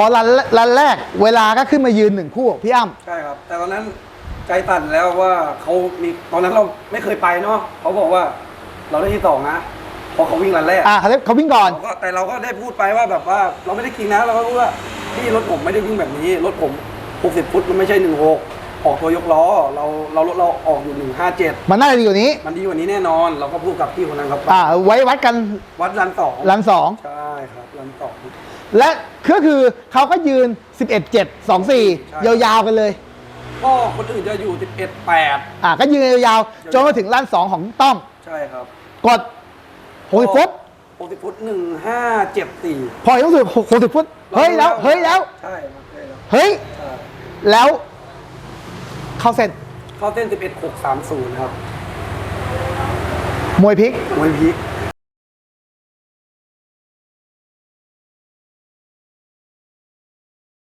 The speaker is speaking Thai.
พอรันรันแรกเวลาก็ขึ้นมายืนหนึ่งคู่พี่อ้ำใช่ครับ แต่ตอนนั้นใจตันแล้วว่าเขามีตอนนั้นเราไม่เคยไปเนาะเขาบอกว่าเราได้ที่สองนะเพอเขาวิ่งรันแรกอ่าเขาเขาวิ่งก่อน เราก็แต่เราก็ได้พูดไปว่าแบบว่าเราไม่ได้กินนะเราก็รู้ว่าพี่รถผมไม่ได้วิ่งแบบนี้ รถผม 60 ฟุตมันไม่ใช่ 16 ออกตัวยกล้อเราเรารถเราออกอยู่ 157 มันน่าจะดีกว่านี้ มันดีกว่านี้แน่นอน เราก็พูดกับพี่คนนั้นครับอ่าไว้วัดกันวัดรันสองรันสองใช่ครับรันสองและก็คือเขาก็ยืน 11 7 2ใช่4ยาวๆกันเลย ก็คนอื่นจะอยู่ 11 8 อ่าก็ยืนยาวๆจนมาถึงรันสองของต้อมใช่ครับ กด60ฟุต60ฟุต1574 พอต้องถึง60ฟุตเฮ้ยแล้วเฮ้ยแล้วใช่ครับใช่แล้วเฮ้ยใช่แล้ว เข้าเส้นเข้าเส้น 11 630 ครับ มวยพลิก มวยพีค